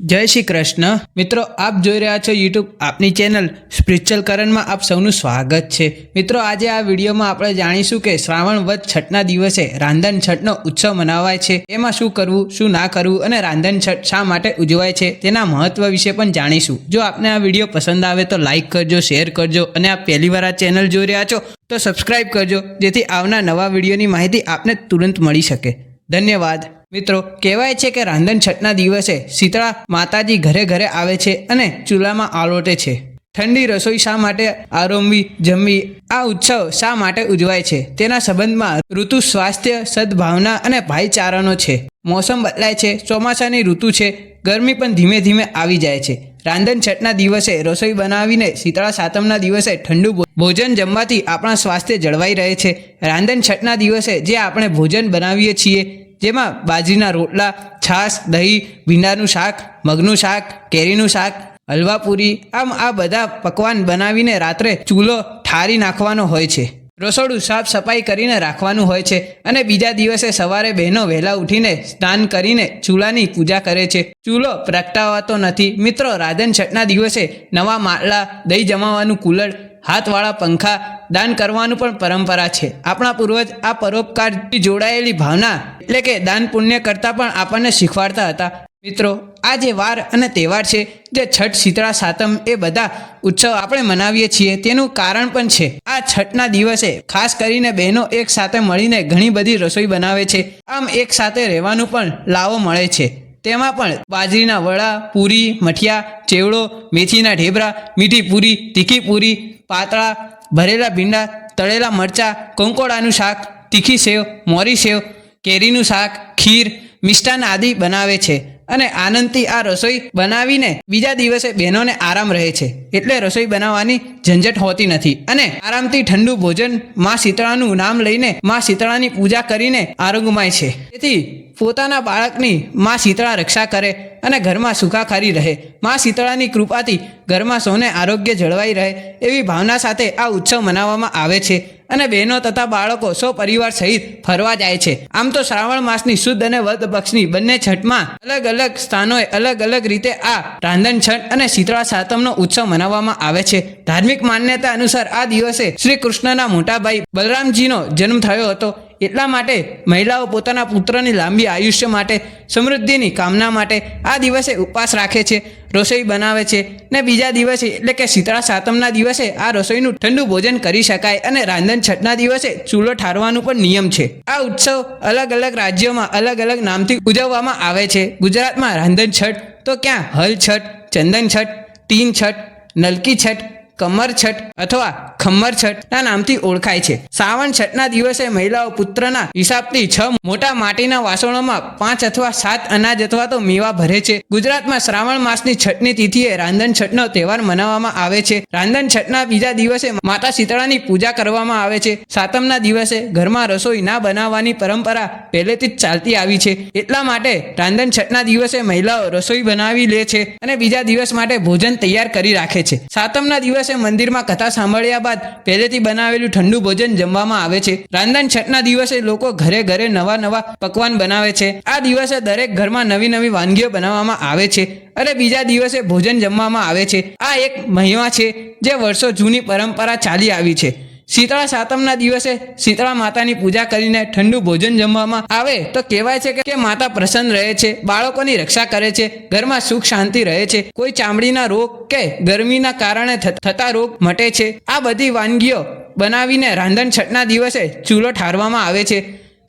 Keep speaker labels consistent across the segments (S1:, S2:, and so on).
S1: જય શ્રી કૃષ્ણ. મિત્રો, આપ જોઈ રહ્યા છો યુટ્યુબ આપની ચેનલ સ્પિરિચ્યુઅલ કરણમાં આપ સૌનું સ્વાગત છે. મિત્રો, આજે આ વિડીયોમાં આપણે જાણીશું કે શ્રાવણ વધ છઠના દિવસે રાંધણ છઠનો ઉત્સવ મનાવાય છે. એમાં શું કરવું, શું ના કરવું અને રાંધણ છઠ શા માટે ઉજવાય છે તેના મહત્વ વિશે પણ જાણીશું. જો આપને આ વીડિયો પસંદ આવે તો લાઇક કરજો શેર કરજો અને આપ પહેલી વાર આ ચેનલ જોઈ રહ્યા છો તો સબસ્ક્રાઇબ કરજો જેથી આવના નવા વિડીયોની માહિતી આપને તુરંત મળી શકે. ધન્યવાદ. મિત્રો, કહેવાય છે કે રાંધણ છઠના દિવસે શીતળા માતાજી ઘરે ઘરે આવે છે અને ચૂલામાં આલોટે છે. ઠંડી રસોઈ શા માટે આરોમવી જમવી, આ ઉત્સવ શા માટે ઉજવાય છે? તેના સંબંધમાં ઋતુ સ્વાસ્થ્ય, સદભાવના અને ભાઈચારાનો છે. મોસમ બદલાય છે, ચોમાસાની ઋતુ છે, ગરમી પણ ધીમે ધીમે આવી જાય છે. રાંધણ છઠના દિવસે રસોઈ બનાવીને શીતળા સાતમના દિવસે ઠંડુ ભોજન જમવાથી આપણા સ્વાસ્થ્ય જળવાઈ રહે છે. રાંધણ છઠના દિવસે જે આપણે ભોજન બનાવીએ છીએ જેમાં બાજરીના રોટલા, છાશ, દહીં, ભીંડાનું શાક, મગનું શાક, કેરીનું શાક, હલવા પૂરી, આમ આ બધા પકવાન બનાવીને રાત્રે ચૂલો ઠારી નાખવાનો હોય છે. રસોડું સાફ સફાઈ કરીને રાખવાનું હોય છે અને બીજા દિવસે સવારે બહેનો વહેલા ઉઠીને સ્નાન કરીને ચૂલાની પૂજા કરે છે. ચૂલો પ્રગટાવાતો નથી. મિત્રો, રાધન છઠના દિવસે નવા માટલા, દહીં જમાવાનું કુલર, હાથવાળા પંખા દાન કરવાનું પણ પરંપરા છે. આપણા પૂર્વજ આ પરોપકારથી જોડાયેલી ભાવના એટલે કે દાન પુણ્ય કરતાં પણ આપણને શીખવાડતા હતા. મિત્રો, આ જે વાર અને તહેવાર છે, જે છઠ, શીતળા, સાતમ, એ બધા ઉત્સવ આપણે મનાવીએ છીએ, તેનું કારણ પણ છે. આ છઠના દિવસે ખાસ કરીને બહેનો એક સાથે મળીને ઘણી બધી રસોઈ બનાવે છે. આમ એક સાથે રહેવાનું પણ લાવો મળે છે. તેમાં પણ બાજરીના વડા, પૂરી, મઠિયા ચેવડો મેથીના ઢેબરા, મીઠી પૂરી, તીખી પૂરી, પાતળા, ભરેલા ભીંડા, તળેલા મરચાં, કંકોડાનું શાક, તીખી સેવ, મોરી સેવ કેરીનું શાક, ખીર, મિષ્ટાન આદિ બનાવે છે અને આનંદથી આ રસોઈ બનાવીને બીજા દિવસે બહેનોને આરામ રહે છે. એટલે રસોઈ બનાવવાની ઝંઝટ હોતી નથી અને આરામથી ઠંડુ ભોજનમાં શીતળાનું નામ લઈને માં શીતળાની પૂજા કરીને આરોગમાય છે. તેથી પોતાના બાળકની માં શીતળા રક્ષા કરે અને ઘરમાં સુખાકારી રહે. માં શીતળાની કૃપાથી ઘરમાં સૌને આરોગ્ય જળવાઈ રહે એવી ભાવના સાથે આ ઉત્સવ મનાવવામાં આવે છે. અને બહેનો તથા બાળકો સૌ પરિવાર સહિત ફરવા જાય છે. આમ તો શ્રાવણ માસની શુદ્ધ અને વધ પક્ષની બંને છઠમાં અલગ અલગ સ્થાનોએ અલગ અલગ રીતે આ રાંધણ છઠ અને શીતળા સાતમનો ઉત્સવ મનાવવામાં આવે છે. ધાર્મિક માન્યતા અનુસાર આ દિવસે શ્રી કૃષ્ણના મોટા ભાઈ બલરામજીનો જન્મ થયો હતો. એટલા માટે મહિલાઓ પોતાના પુત્રની લાંબી આયુષ્ય માટે, સમૃદ્ધિની કામના માટે આ દિવસે ઉપવાસ રાખે છે, રસોઈ બનાવે છે ને બીજા દિવસે એટલે કે શીતળા સાતમના દિવસે આ રસોઈનું ઠંડુ ભોજન કરી શકાય અને રાંધણ છઠના દિવસે ચૂલો ઠારવાનું પણ નિયમ છે. આ ઉત્સવ અલગ અલગ રાજ્યોમાં અલગ અલગ નામથી ઉજવવામાં આવે છે. ગુજરાતમાં રાંધણ છઠ તો ક્યાં હલ છઠ, ચંદન છઠ, ટીન છઠ, નલકી છઠ, કમર છઠ અથવા ખમ્મર છઠના નામથી ઓળખાય છે. શ્રાવણ છઠના દિવસે મહિલાઓ પુત્રના હિસાબથી છ મોટા માટીના વાસણોમાં પાંચ અથવા સાત અનાજ અથવા તો મેવા ભરે છે. ગુજરાતમાં શ્રાવણ માસની છઠની તિથિએ રાંધણ છઠનો તહેવાર મનાવવામાં આવે છે. રાંધણ છઠના બીજા દિવસે માતા શીતળાની પૂજા કરવામાં આવે છે. સાતમના દિવસે ઘરમાં રસોઈ ના બનાવવાની પરંપરા પહેલેથી જ ચાલતી આવી છે. એટલા માટે રાંધણ છઠના દિવસે મહિલાઓ રસોઈ બનાવી લે છે અને બીજા દિવસ માટે ભોજન તૈયાર કરી રાખે છે. સાતમના દિવસે મંદિરમાં કથા સાંભળ્યા બાદ પહેલેથી બનાવેલું ઠંડુ ભોજન જમવામાં આવે છે. રાંધણ છઠના દિવસે લોકો ઘરે ઘરે નવા નવા પકવાન બનાવે છે. આ દિવસે દરેક ઘરમાં નવી નવી વાનગીઓ બનાવવામાં આવે છે અને બીજા દિવસે ભોજન જમવામાં આવે છે. આ એક મહિમા છે જે વર્ષો જૂની પરંપરા ચાલી આવી છે. શીતળા સાતમના દિવસે શીતળા માતાની પૂજા કરીને ઠંડુ ભોજન જમવામાં આવે તો કહેવાય છે કે- માતા પ્રસન્ન રહે છે, બાળકોની રક્ષા કરે છે, ઘરમાં સુખ શાંતિ રહે છે, કોઈ ચામડીના રોગ કે ગરમીના કારણે થતા રોગ મટે છે. આ બધી વાનગીઓ બનાવીને રાંધણ છઠના દિવસે ચૂલો ઠારવામાં આવે છે.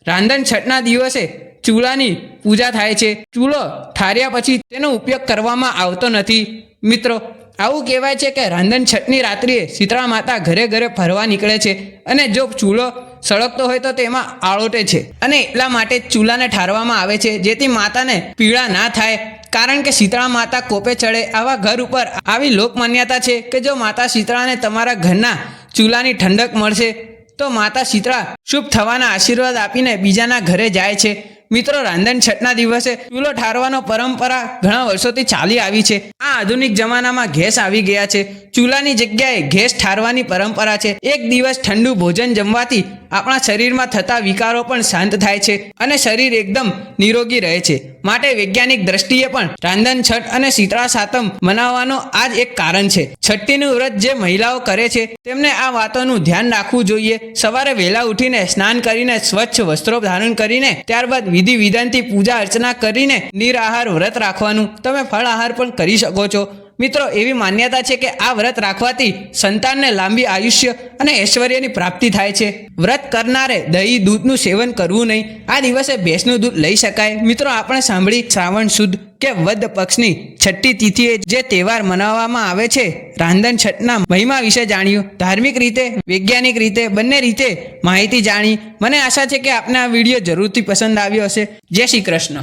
S1: રાંધણ છઠના દિવસે ચૂલાની પૂજા થાય છે. ચૂલો ઠાર્યા પછી તેનો ઉપયોગ કરવામાં આવતો નથી. મિત્રો આવું કહેવાય છે કે રાંધણ છઠની રાત્રિએ શીતળા માતા ઘરે ઘરે ફરવા નીકળે છે અને જો ચૂલો સળગતો હોય તો તેમાં આળોટે છે. અને એટલા માટે ચૂલાને ઠારવામાં આવે છે, જેથી માતાને પીળા ના થાય. કારણ કે શીતળા માતા કોપે ચડે આવા ઘર ઉપર આવી લોકમાન્યતા છે કે જો માતા શીતળાને તમારા ઘરના ચૂલાની ઠંડક મળશે, તો માતા શીતળા શુભ થવાના આશીર્વાદ આપીને બીજાના ઘરે જાય છે. મિત્રો રાંધણ છઠના દિવસે ચૂલો ઠારવાનો પરંપરા ઘણા વર્ષોથી ચાલી આવી છે. આ આધુનિક જમાનામાં ગેસ આવી ગયા છે. ચૂલાની જગ્યાએ ગેસ ઠારવાની પરંપરા છે. એક દિવસ ઠંડુ ભોજન જમવાથી આપણા શરીરમાં થતા વિકારો પણ શાંત થાય છે અને શરીર એકદમ નિરોગી રહે છે. માટે વૈજ્ઞાનિક દ્રષ્ટિએ પણ રાંધન છઠ અને શીતળા સાતમ મનાવવાનો આ જ એક કારણ છે. છઠ્ઠીનું વ્રત જે મહિલાઓ કરે છે, તેમને આ વાતોનું ધ્યાન રાખવું જોઈએ. સવારે વહેલા ઉઠીને સ્નાન કરીને સ્વચ્છ વસ્ત્રો ધારણ કરીને, ત્યારબાદ વિધિ વિધાનથી પૂજા અર્ચના કરીને નિરાહાર વ્રત રાખવાનું. તમે ફળ આહાર પણ કરી શકો છો. મિત્રો, એવી માન્યતા છે કે આ વ્રત રાખવાથી સંતાનને લાંબી આયુષ્ય અને ઐશ્વર્યની પ્રાપ્તિ થાય છે. વ્રત કરનારે દહીં, દૂધનું સેવન કરવું નહીં. આ દિવસે ભેંસનું દૂધ લઈ શકાય. મિત્રો, આપણે સાંભળી શ્રાવણ સુદ કે વદ પક્ષની છઠ્ઠી તિથિએ જે તહેવાર મનાવવામાં આવે છે રાંધણ છઠના મહિમા વિશે જાણ્યું. ધાર્મિક રીતે, વૈજ્ઞાનિક રીતે, બંને રીતે માહિતી જાણી. મને આશા છે કે આપને આ વીડિયો જરૂરથી પસંદ આવ્યો હશે. જય શ્રી કૃષ્ણ.